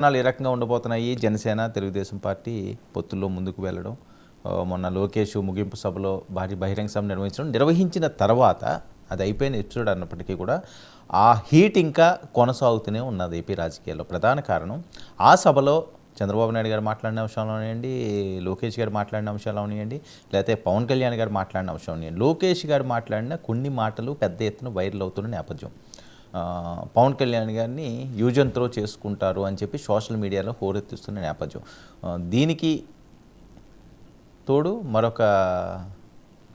పరిణామాలు ఏ రకంగా ఉండబోతున్నాయి? జనసేన తెలుగుదేశం పార్టీ పొత్తుల్లో ముందుకు వెళ్ళడం మొన్న లోకేష్ ముగింపు సభలో భారీ బహిరంగ సభ నిర్వహించడం నిర్వహించిన తర్వాత అది అయిపోయిన ఎపిసోడ్ అన్నప్పటికీ కూడా ఆ హీట్ ఇంకా కొనసాగుతూనే ఉన్నది ఏపీ రాజకీయాల్లో. ప్రధాన కారణం ఆ సభలో చంద్రబాబు నాయుడు గారు మాట్లాడిన అంశాలు అవనివ్వండి లోకేష్ గారు మాట్లాడిన అంశాలు అవనివ్వండి లేకపోతే పవన్ కళ్యాణ్ గారు మాట్లాడిన అంశం అవనివ్వండి లోకేష్ గారు మాట్లాడిన కొన్ని మాటలు పెద్ద ఎత్తున వైరల్ అవుతున్న నేపథ్యం. పవన్ కళ్యాణ్ గారిని యూజ్ అండ్ త్రో చేసుకుంటారు అని చెప్పి సోషల్ మీడియాలో హోరెత్తిస్తున్న నేపథ్యం. దీనికి తోడు మరొక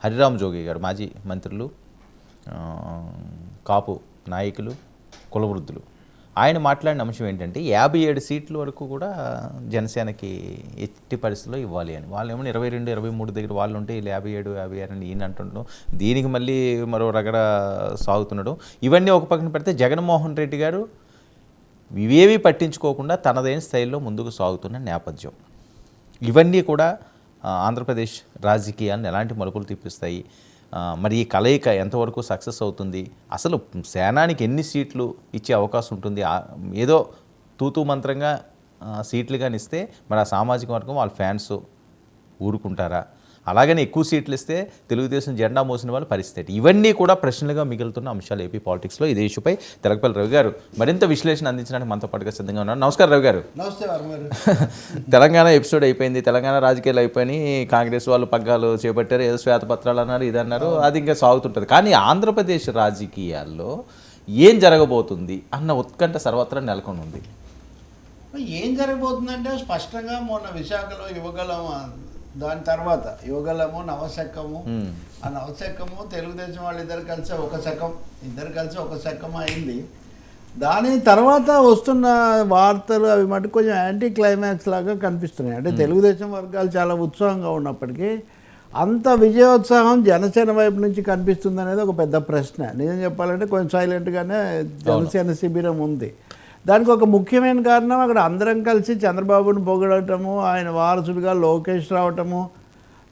హరిరామ్ జోగి గారు మాజీ మంత్రులు కాపు నాయకులు కులవృద్ధులు ఆయన మాట్లాడిన అంశం ఏంటంటే యాభై ఏడు సీట్ల వరకు కూడా జనసేనకి ఎట్టి పరిస్థితుల్లో ఇవ్వాలి అని. వాళ్ళు ఏమో ఇరవై రెండు ఇరవై మూడు దగ్గర వాళ్ళు ఉంటే వీళ్ళు యాభై ఏడు యాభై ఆరు అని ఈయన అంటుండడం దీనికి మళ్ళీ మరో రగడ సాగుతుండడం ఇవన్నీ ఒక పక్కన పెడితే జగన్మోహన్ రెడ్డి గారు ఇవేవి పట్టించుకోకుండా తనదైన స్థాయిలో ముందుకు సాగుతున్న నేపథ్యం. ఇవన్నీ కూడా ఆంధ్రప్రదేశ్ రాజకీయాలను ఎలాంటి మలుపులు తిప్పిస్తాయి? మరి ఈ కలయిక ఎంతవరకు సక్సెస్ అవుతుంది? అసలు సేనానికి ఎన్ని సీట్లు ఇచ్చే అవకాశం ఉంటుంది? ఏదో తూతూ మంత్రంగా సీట్లు కానిస్తే మరి ఆ సామాజిక వర్గం వాళ్ళ ఫ్యాన్స్ ఊరుకుంటారా? అలాగని ఎక్కువ సీట్లు ఇస్తే తెలుగుదేశం జెండా మోసిన వాళ్ళ పరిస్థితి. ఇవన్నీ కూడా ప్రశ్నలుగా మిగులుతున్న అంశాలు ఏపీ పాలిటిక్స్లో ఇదే ఇష్యూపై తెలకపల్లి రవి గారు మరింత విశ్లేషణ అందించడానికి మనతో పాటుగా సిద్ధంగా ఉన్నారు. నమస్కారం రవి గారు. తెలంగాణ ఎపిసోడ్ అయిపోయింది. తెలంగాణ రాజకీయాలు అయిపోయినాయి. కాంగ్రెస్ వాళ్ళు పగ్గాలు చేపట్టారు. ఏదో శ్వేతపత్రాలు అన్నారు ఇది అన్నారు. అది ఇంకా సాగుతుంటుంది. కానీ ఆంధ్రప్రదేశ్ రాజకీయాల్లో ఏం జరగబోతుంది అన్న ఉత్కంఠ సర్వత్రా నెలకొని ఉంది ఏం జరగబోతుందంటే స్పష్టంగా మొన్న విశాఖలో యువగలం దాని తర్వాత యువగలము నవశకము. ఆ నవశకము తెలుగుదేశం వాళ్ళు ఇద్దరు కలిసి ఒక శకం ఇద్దరు కలిసి ఒక శకం అయింది. దాని తర్వాత వస్తున్న వార్తలు అవి మటు కొంచెం యాంటీ క్లైమాక్స్ లాగా కనిపిస్తున్నాయి. అంటే తెలుగుదేశం వర్గాలు చాలా ఉత్సాహంగా ఉన్నప్పటికీ అంత విజయోత్సాహం జనసేన వైపు నుంచి కనిపిస్తుంది అనేది ఒక పెద్ద ప్రశ్న. నిజం చెప్పాలంటే కొంచెం సైలెంట్గానే జనసేన శిబిరం ఉంది. దానికి ఒక ముఖ్యమైన కారణం అక్కడ అందరం కలిసి చంద్రబాబును పొగడటము ఆయన వారసుడిగా లోకేష్ రావటము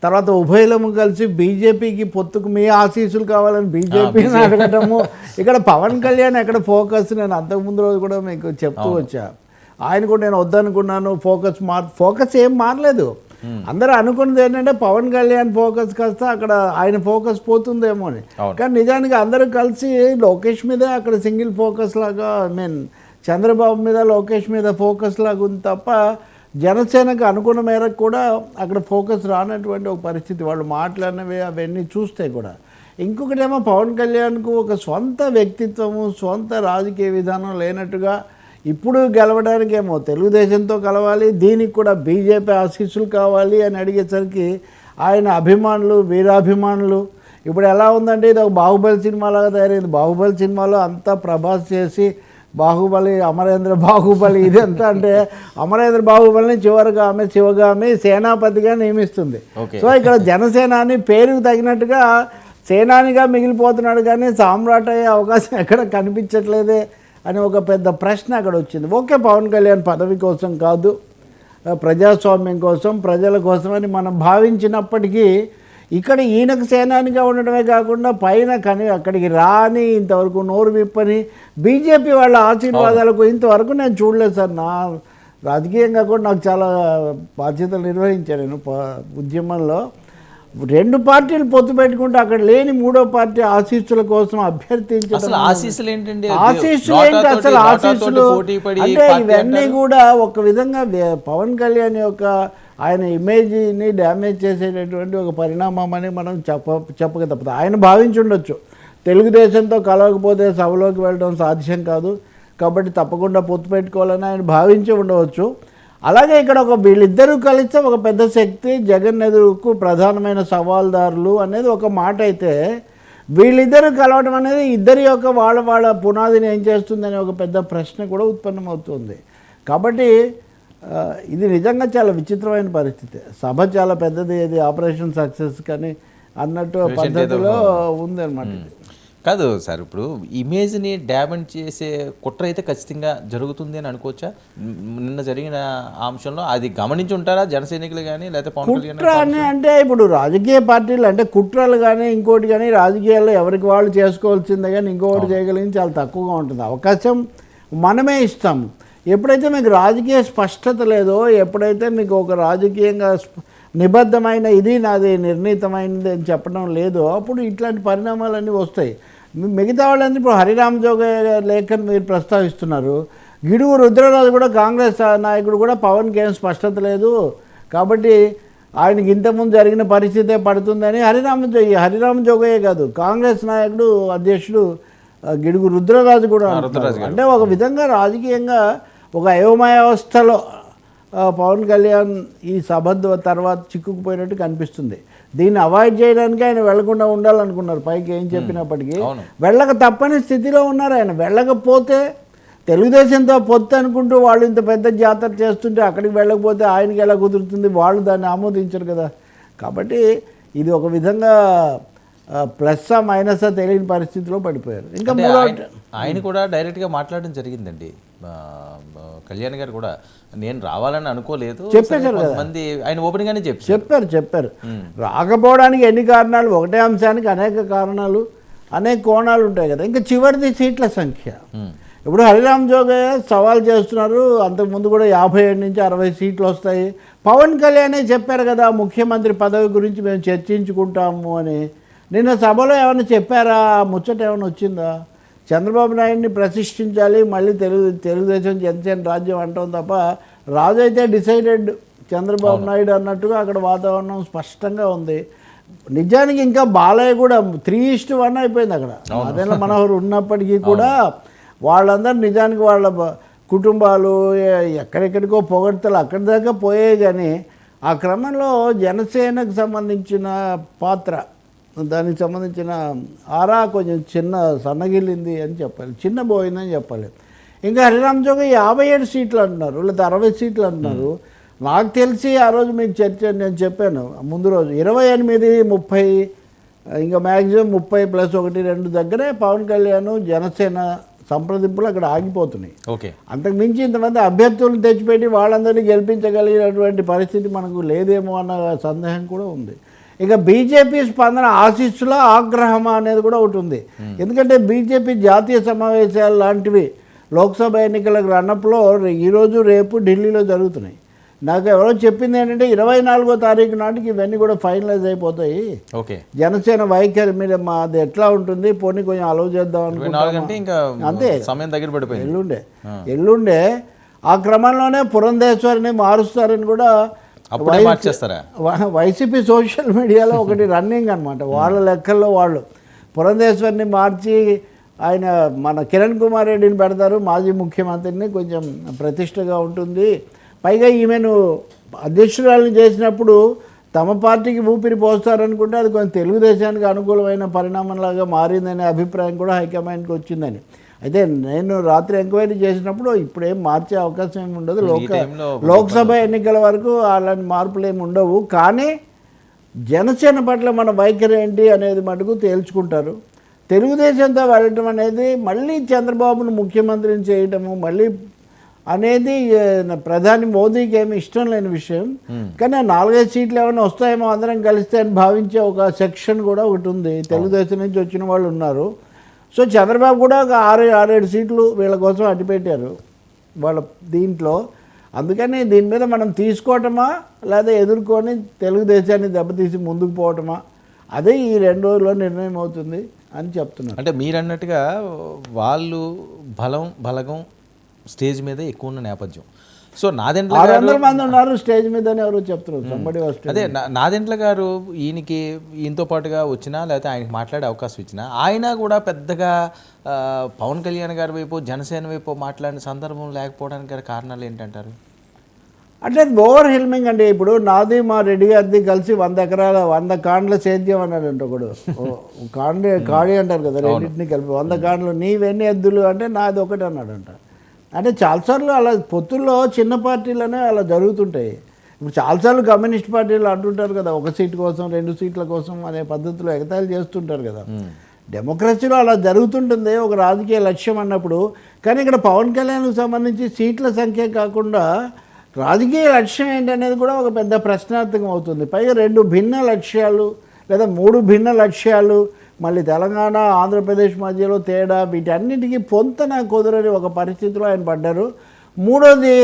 తర్వాత ఉభయలము కలిసి బీజేపీకి పొత్తుకు మీ ఆశీస్సులు కావాలని బీజేపీని అడగటము. ఇక్కడ పవన్ కళ్యాణ్ ఎక్కడ ఫోకస్ నేను అంతకుముందు రోజు కూడా మీకు చెప్తూ వచ్చా. ఆయన కూడా నేను వద్దనుకున్నాను ఫోకస్ మార్ ఫోకస్ ఏం మారలేదు. అందరూ అనుకున్నది ఏంటంటే పవన్ కళ్యాణ్ ఫోకస్ కాస్త అక్కడ ఆయన ఫోకస్ పోతుందేమో అని. కానీ నిజానికి అందరూ కలిసి లోకేష్ మీదే అక్కడ సింగిల్ ఫోకస్ లాగా ఐ మీన్ చంద్రబాబు మీద లోకేష్ మీద ఫోకస్ లాగా ఉంది తప్ప జనసేనకు అనుకున్న మేరకు కూడా అక్కడ ఫోకస్ రానటువంటి ఒక పరిస్థితి. వాళ్ళు మాట్లాడినవి అవన్నీ చూస్తే కూడా. ఇంకొకటేమో పవన్ కళ్యాణ్కు ఒక సొంత వ్యక్తిత్వము సొంత రాజకీయ విధానం లేనట్టుగా ఇప్పుడు గెలవడానికేమో తెలుగుదేశంతో కలవాలి దీనికి కూడా బీజేపీ ఆశీస్సులు కావాలి అని అడిగేసరికి ఆయన అభిమానులు వీరాభిమానులు. ఇప్పుడు ఎలా ఉందంటే ఇది ఒక బాహుబలి సినిమాలాగా తయారైంది. బాహుబలి సినిమాలో అంతా ప్రభాస్ చేసి బాహుబలి అమరేంద్ర బాహుబలి ఇదంతా అంటే అమరేంద్ర బాహుబలిని చివరిగా ఆమె శివగామి సేనాపతిగా నియమిస్తుంది. సో ఇక్కడ జనసేనాని పేరుకు తగినట్టుగా సేనానిగా మిగిలిపోతున్నాడు కానీ సామ్రాట్ అయ్యే అవకాశం ఎక్కడ కనిపించట్లేదే అని ఒక పెద్ద ప్రశ్న అక్కడ వచ్చింది ఓకే పవన్ కళ్యాణ్ పదవి కోసం కాదు ప్రజాస్వామ్యం కోసం ప్రజల కోసం అని మనం భావించినప్పటికీ ఇక్కడ ఈయనకు సేనానిగా ఉండడమే కాకుండా పైన కని అక్కడికి రాని ఇంతవరకు నోరు విప్పని బీజేపీ వాళ్ళ ఆశీర్వాదాలకు ఇంతవరకు నేను చూడలేదు సార్. నా రాజకీయంగా కూడా నాకు చాలా బాధ్యతలు నిర్వహించాను నేను ఉద్యమంలో రెండు పార్టీలు పొత్తు పెట్టుకుంటే అక్కడ లేని మూడో పార్టీ ఆశీస్సుల కోసం అభ్యర్థించడం అసలు ఆశీస్సులు ఏంటండి ఆశీస్సులు నోటాతోటి- ఏంటి? అసలు ఆశీస్సులు అంటే ఇవన్నీ. కూడా ఒక విధంగా పవన్ కళ్యాణ్ యొక్క ఆయన ఇమేజ్ని డ్యామేజ్ చేసేటటువంటి ఒక పరిణామం అని మనం చెప్ప చెప్పక తప్పదు. ఆయన భావించి ఉండొచ్చు తెలుగుదేశంతో కలవకపోతే సభలోకి వెళ్ళడం సాధ్యం కాదు. కాబట్టి తప్పకుండా పొత్తు పెట్టుకోవాలని ఆయన భావించి ఉండవచ్చు. అలాగే ఇక్కడ ఒక వీళ్ళిద్దరూ కలిస్తే ఒక పెద్ద శక్తి జగన్ ఎదురుకు ప్రధానమైన సవాల్దారులు అనేది ఒక మాట అయితే వీళ్ళిద్దరూ కలవడం అనేది ఇద్దరి యొక్క వాళ్ళ వాళ్ళ పునాదిని ఏం చేస్తుందనే ఒక పెద్ద ప్రశ్న కూడా ఉత్పన్నమవుతుంది. కాబట్టి ఇది నిజంగా చాలా విచిత్రమైన పరిస్థితి. సభ చాలా పెద్దది ఇది ఆపరేషన్ సక్సెస్ కానీ అన్నట్టు పద్ధతిలో ఉందన్నమాట ఇది. కాదు సార్ ఇప్పుడు ఇమేజ్ని డ్యామేజ్ చేసే కుట్ర అయితే ఖచ్చితంగా జరుగుతుంది అని అనుకోవచ్చా? నిన్న జరిగిన అంశంలో అది గమనించి ఉంటారా జన సైనికులు కానీ లేకపోతే పవన్ కళ్యాణ్ కుట్ర అని అంటే ఇప్పుడు రాజకీయ పార్టీలు అంటే కుట్రలు కానీ ఇంకోటి కానీ రాజకీయాల్లో ఎవరికి వాళ్ళు చేసుకోవాల్సిందే కానీ ఇంకోటి చేయగలిగింది చాలా తక్కువగా ఉంటుంది. అవకాశం మనమే ఇస్తాము ఎప్పుడైతే మీకు రాజకీయ స్పష్టత లేదో ఎప్పుడైతే మీకు ఒక రాజకీయంగా నిబద్ధమైన ఇది నాది నిర్ణీతమైనది అని చెప్పడం లేదో. అప్పుడు ఇట్లాంటి పరిణామాలన్నీ వస్తాయి. మిగతా వాళ్ళందరూ ఇప్పుడు హరిరామ్ జోగయ్య లేఖను మీరు ప్రస్తావిస్తున్నారు. గిడుగు రుద్రరాజు కూడా కాంగ్రెస్ నాయకుడు కూడా పవన్కి ఏం స్పష్టత లేదు. కాబట్టి ఆయనకి ఇంతకుముందు జరిగిన పరిస్థితే పడుతుందని హరిరామ జో హరిరామ జోగయ్య కాదు కాంగ్రెస్ నాయకుడు అధ్యక్షుడు గిడుగు రుద్రరాజు కూడా. అంటే ఒక విధంగా రాజకీయంగా ఒక అయోమయావస్థలో పవన్ కళ్యాణ్ ఈ సభ తర్వాత చిక్కుకుపోయినట్టు కనిపిస్తుంది. దీన్ని అవాయిడ్ చేయడానికి ఆయన వెళ్ళకుండా ఉండాలనుకున్నారు. పైకి ఏం చెప్పినప్పటికీ. వెళ్ళక తప్పని స్థితిలో ఉన్నారు ఆయన. వెళ్ళకపోతే తెలుగుదేశంతో పొత్తు అనుకుంటూ వాళ్ళు ఇంత పెద్ద జాతర చేస్తుంటే అక్కడికి వెళ్ళకపోతే ఆయనకి ఎలా కుదురుతుంది? వాళ్ళు దాన్ని ఆమోదించరు కదా. కాబట్టి ఇది ఒక విధంగా ప్లస్సా మైనసా తెలియని పరిస్థితిలో పడిపోయారు. ఇంకా మూడో ఆయన- కూడా డైరెక్ట్గా మాట్లాడడం జరిగిందండి. కళ్యాణ్ గారు కూడా నేను రావాలని అనుకోలేదు. చెప్పేశారు. కొంతమంది ఆయన ఓపెన్గానే చెప్పారు. చెప్పారు చెప్పారు. రాకపోవడానికి ఎన్ని కారణాలు? ఒకటే అంశానికి అనేక కారణాలు అనేక కోణాలు ఉంటాయి కదా. ఇంకా చివరిది సీట్ల సంఖ్య. ఇప్పుడు హరిరామ్ జోగయ్య సవాల్ చేస్తున్నారు. అంతకుముందు కూడా యాభై ఏడు నుంచి అరవై సీట్లు వస్తాయి. పవన్ కళ్యాణే చెప్పారు కదా ముఖ్యమంత్రి పదవి గురించి మేము చర్చించుకుంటాము అని. నిన్న సభలో ఏమైనా చెప్పారా? ముచ్చట ఏమైనా వచ్చిందా? చంద్రబాబు నాయుడిని ప్రతిష్ఠించాలి మళ్ళీ తెలుగు తెలుగుదేశం జనసేన రాజ్యం అంటాం తప్ప రాజు అయితే డిసైడెడ్ చంద్రబాబు నాయుడు అన్నట్టుగా అక్కడ వాతావరణం స్పష్టంగా ఉంది. నిజానికి ఇంకా బాలయ్య కూడా త్రీ ఇస్ట్ వన్ అయిపోయింది అక్కడ. అదేలా మనోహర్ ఉన్నప్పటికీ కూడా వాళ్ళందరూ నిజానికి వాళ్ళ కుటుంబాలు ఎక్కడెక్కడికో పొగడ్తలు అక్కడి దాకా పోయాయి కానీ ఆ క్రమంలో జనసేనకు సంబంధించిన పాత్ర దానికి సంబంధించిన ఆరా కొంచెం చిన్న సన్నగిల్లింది అని చెప్పాలి చిన్న పోయిందని చెప్పాలి ఇంకా హరిరామ్ జోగ యాభై ఏడు సీట్లు అంటున్నారు. లేదా అరవై సీట్లు అంటున్నారు. నాకు తెలిసి ఆ రోజు మీకు చర్చ నేను చెప్పాను. ముందు రోజు ఇరవై ఎనిమిది ముప్పై ఇంకా మ్యాక్సిమం ముప్పై ప్లస్ ఒకటి రెండు దగ్గరే పవన్ కళ్యాణ్ జనసేన సంప్రదింపులు అక్కడ ఆగిపోతున్నాయి. ఓకే. అంతకు మించి ఇంతమంది అభ్యర్థులను తెచ్చిపెట్టి వాళ్ళందరినీ గెలిపించగలిగినటువంటి పరిస్థితి మనకు లేదేమో అన్న సందేహం కూడా ఉంది. ఇక బీజేపీ స్పందన ఆశీస్సుల ఆగ్రహమా అనేది కూడా ఒకటి ఉంది. ఎందుకంటే బీజేపీ జాతీయ సమావేశాలు లాంటివి లోక్సభ ఎన్నికలకు రన్నప్లో ఈరోజు రేపు ఢిల్లీలో జరుగుతున్నాయి. నాకు ఎవరో చెప్పింది ఏంటంటే ఇరవై నాలుగో తారీఖు నాటికి ఇవన్నీ కూడా ఫైనలైజ్ అయిపోతాయి. ఓకే. జనసేన వైఖరి మీద మాది ఎట్లా ఉంటుంది? పోనీ కొంచెం అలవ్ చేద్దాం అనుకుంటున్నాం అంతే. సమయం దగ్గర పడిపోయింది. ఎల్లుండే. ఎల్లుండే ఆ క్రమంలోనే పురంధేశ్వరిని మారుస్తారని కూడా అప్పుడే మార్చేస్తారా? వైసీపీ సోషల్ మీడియాలో ఒకటి రన్నింగ్ అనమాట వాళ్ళ లెక్కల్లో వాళ్ళు. పురంధేశ్వరిని మార్చి ఆయన మన కిరణ్ కుమార్ రెడ్డిని పెడతారు. మాజీ ముఖ్యమంత్రిని కొంచెం ప్రతిష్టగా ఉంటుంది. పైగా ఈమెను అధ్యక్షురాలను చేసినప్పుడు తమ పార్టీకి ఊపిరి పోస్తారనుకుంటే అది కొంచెం తెలుగుదేశానికి అనుకూలమైన పరిణామంలాగా మారిందనే అభిప్రాయం కూడా హైకమాండ్కి వచ్చిందని. అయితే నేను రాత్రి ఎంక్వైరీ చేసినప్పుడు ఇప్పుడేం మార్చే అవకాశం ఏమి ఉండదు. లోక లోక్సభ ఎన్నికల వరకు అలాంటి మార్పులు ఏమి ఉండవు. కానీ జనసేన పట్ల మన వైఖరి ఏంటి అనేది మటుకు తేల్చుకుంటారు. తెలుగుదేశంతో వెళ్ళటం అనేది మళ్ళీ చంద్రబాబును ముఖ్యమంత్రిని చేయటము మళ్ళీ అనేది ప్రధాని మోదీకి ఏమి ఇష్టం లేని విషయం. కానీ ఆ నాలుగైదు సీట్లు ఏమైనా వస్తాయేమో అందరం కలిస్తే అని భావించే ఒక సెక్షన్ కూడా ఒకటి ఉంది. తెలుగుదేశం నుంచి వచ్చిన వాళ్ళు ఉన్నారు. సో చంద్రబాబు కూడా ఒక ఆరు ఆరేడు సీట్లు వీళ్ళ కోసం అడ్డుపెట్టారు వాళ్ళ దీంట్లో. అందుకని దీని మీద మనం తీసుకోవటమా లేదా ఎదుర్కొని తెలుగుదేశాన్ని దెబ్బతీసి ముందుకు పోవటమా అదే ఈ రెండు రోజుల్లో నిర్ణయం అవుతుంది అని చెప్తున్నారు. అంటే మీరు అన్నట్టుగా వాళ్ళు బలం బలగం స్టేజ్ మీద ఎక్కువ ఉన్న నేపథ్యం. సో నాదెండ్ల ఆరు గారు వందల మంది ఉన్నారు స్టేజ్ మీద ఎవరో చెప్తున్నారు. సంబడి అదే నా- నాదెండ్ల గారు ఈయనకి ఈయనతో పాటుగా వచ్చినా లేకపోతే ఆయనకి మాట్లాడే అవకాశం ఇచ్చినా ఆయన కూడా పెద్దగా పవన్ కళ్యాణ్ గారి వైపు జనసేన వైపు మాట్లాడిన సందర్భం లేకపోవడానికి గల కారణాలు ఏంటంటారు? అంటే ఓవర్ హెల్మింగ్ అండి. ఇప్పుడు నాది మా రెడ్డి గారిది కలిసి వంద ఎకరాల వంద కాండ్ల సేద్యం అన్నాడంట ఒకడు. ఓ, కాండి కాడి అంటారు కదా రెండింటిని కలిపి. వంద కాండ్లు నీవెన్ని ఎద్దులు అంటే నాది ఒకటి అన్నాడంట. అంటే చాలాసార్లు అలా పొత్తుల్లో చిన్న పార్టీలనే అలా జరుగుతుంటాయి. ఇప్పుడు చాలాసార్లు కమ్యూనిస్ట్ పార్టీలు అంటుంటారు కదా ఒక సీటు కోసం రెండు సీట్ల కోసం అనే పద్ధతిలో ఎగతాళి చేస్తుంటారు కదా. డెమోక్రసీలో అలా జరుగుతుంటుంది ఒక రాజకీయ లక్ష్యం అన్నప్పుడు. కానీ ఇక్కడ పవన్ కళ్యాణ్కి సంబంధించి సీట్ల సంఖ్య కాకుండా రాజకీయ లక్ష్యం ఏంటనేది కూడా ఒక పెద్ద ప్రశ్నార్థకం అవుతుంది. పైగా రెండు భిన్న లక్ష్యాలు లేదా మూడు భిన్న లక్ష్యాలు మళ్ళీ తెలంగాణ ఆంధ్రప్రదేశ్ మధ్యలో తేడా వీటన్నిటికీ పొంతన కుదరని ఒక పరిస్థితిలో ఆయన పడ్డారు. మూడోది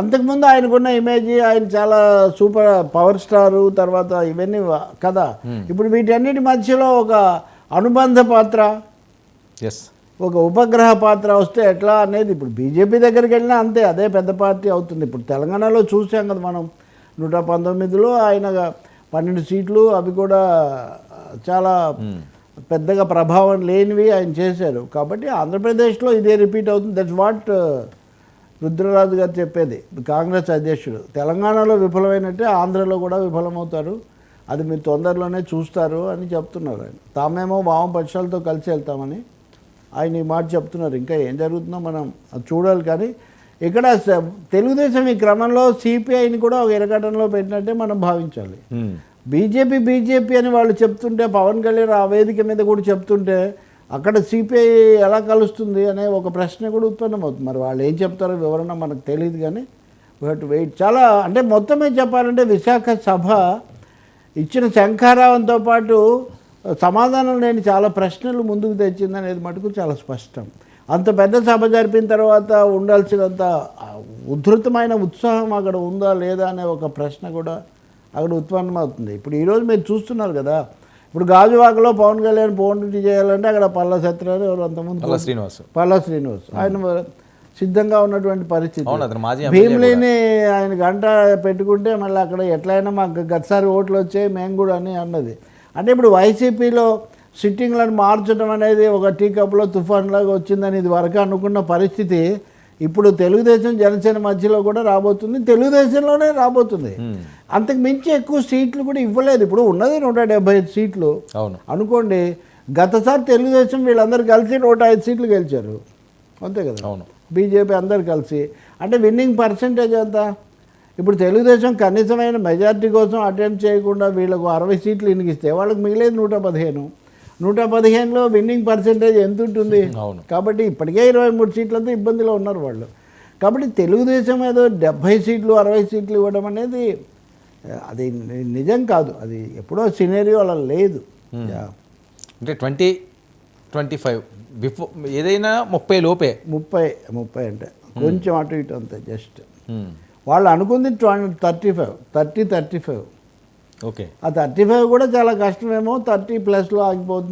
అంతకుముందు ఆయనకున్న ఇమేజ్ ఆయన చాలా సూపర్ పవర్ స్టారు తర్వాత ఇవన్నీ కదా. ఇప్పుడు వీటన్నిటి మధ్యలో ఒక అనుబంధ పాత్ర ఎస్ ఒక ఉపగ్రహ పాత్ర వస్తే ఎట్లా అనేది ఇప్పుడు బీజేపీ దగ్గరికి వెళ్ళినా అంతే అదే పెద్ద పార్టీ అవుతుంది. ఇప్పుడు తెలంగాణలో చూసాం కదా మనం. నూట పంతొమ్మిదిలో ఆయన పన్నెండు సీట్లు అవి కూడా చాలా పెద్దగా ప్రభావం లేనివి ఆయన చేశారు. కాబట్టి ఆంధ్రప్రదేశ్లో ఇదే రిపీట్ అవుతుంది. దట్స్ వాట్ uh, రుద్రరాజు గారు చెప్పేది. కాంగ్రెస్ అధ్యక్షుడు. తెలంగాణలో విఫలమైనట్టే ఆంధ్రలో కూడా విఫలమవుతారు. అది మీరు తొందరలోనే చూస్తారు అని చెప్తున్నారు ఆయన. తామేమో వామపక్షాలతో కలిసి వెళ్తామని ఆయన ఈ మాట చెప్తున్నారు. ఇంకా ఏం జరుగుతుందో మనం అది చూడాలి. కానీ ఇక్కడ తెలుగుదేశం ఈ క్రమంలో సిపిఐని కూడా ఒక ఇరకటంలో పెట్టినట్టే మనం భావించాలి. Hmm. బీజేపీ బీజేపీ అని వాళ్ళు చెప్తుంటే పవన్ కళ్యాణ్ ఆ వేదిక మీద కూడా చెప్తుంటే అక్కడ సిపిఐ ఎలా కలుస్తుంది అనే ఒక ప్రశ్న కూడా ఉత్పన్నమవుతుంది. మరి వాళ్ళు ఏం చెప్తారో వివరణ మనకు తెలియదు కానీ బట్ వెయిట్ చాలా అంటే మొత్తమే చెప్పాలంటే విశాఖ సభ ఇచ్చిన శంఖారావంతో పాటు సమాధానం లేని చాలా ప్రశ్నలు ముందుకు తెచ్చింది అనేది మటుకు చాలా స్పష్టం. అంత పెద్ద సభ జరిపిన తర్వాత ఉండాల్సినంత ఉధృతమైన ఉత్సాహం అక్కడ ఉందా లేదా అనే ఒక ప్రశ్న కూడా అక్కడ ఉత్పన్నమవుతుంది ఇప్పుడు ఈరోజు మీరు చూస్తున్నారు కదా ఇప్పుడు గాజువాకలో పవన్ కళ్యాణ్ పోటీ చేయాలంటే అక్కడ పల్ల సత్యనారాయణ ఎవరు అంతకుముందు శ్రీనివాస్. పల్లా శ్రీనివాస్. ఆయన సిద్ధంగా ఉన్నటువంటి పరిస్థితి. భీమిలిని ఆయన గంట పెట్టుకుంటే మళ్ళీ అక్కడ ఎట్లయినా మాకు గతసారి ఓట్లు వచ్చాయి మేము కూడా అని అన్నది. అంటే ఇప్పుడు వైసీపీలో సిట్టింగ్లను మార్చడం అనేది ఒక టీ కప్లో తుఫాన్ లాగా వచ్చిందని ఇది వరకు అనుకున్న పరిస్థితి. ఇప్పుడు తెలుగుదేశం జనసేన మధ్యలో కూడా రాబోతుంది తెలుగుదేశంలోనే రాబోతుంది. అంతకు మించి ఎక్కువ సీట్లు కూడా ఇవ్వలేదు. ఇప్పుడు ఉన్నది నూట డెబ్బై ఐదు సీట్లు. అవును. అనుకోండి గతసారి తెలుగుదేశం వీళ్ళందరూ కలిసి నూట ఐదు సీట్లు గెలిచారు. అంతే కదా? అవును. బీజేపీ అందరు కలిసి. అంటే విన్నింగ్ పర్సంటేజ్ ఎంత? ఇప్పుడు తెలుగుదేశం కనీసమైన మెజారిటీ కోసం అటెంప్ట్ చేయకుండా వీళ్ళకు అరవై సీట్లు ఇనిగిస్తే వాళ్ళకి మిగిలేదు నూట పదిహేను. నూట పదిహేనులో విన్నింగ్ పర్సంటేజ్ ఎంత ఉంటుంది? అవును. కాబట్టి ఇప్పటికే ఇరవై మూడు సీట్లతో ఇబ్బందిలో ఉన్నారు వాళ్ళు. కాబట్టి తెలుగుదేశం ఏదో డెబ్భై సీట్లు అరవై సీట్లు ఇవ్వడం అనేది అది నిజం కాదు. అది ఎప్పుడో సినేరియో అలా లేదు. అంటే ట్వంటీ ట్వంటీ ఫైవ్ బిఫోర్ ఏదైనా ముప్పై లోపే. ముప్పై ముప్పై అంటే కొంచెం అటు ఇటు అంతే జస్ట్. వాళ్ళు అనుకుంది twenty thirty five thirty thirty five okay. ఆ థర్టీ ఫైవ్ కూడా చాలా కష్టమేమో థర్టీ ప్లస్లో ఆగిపోతుంది.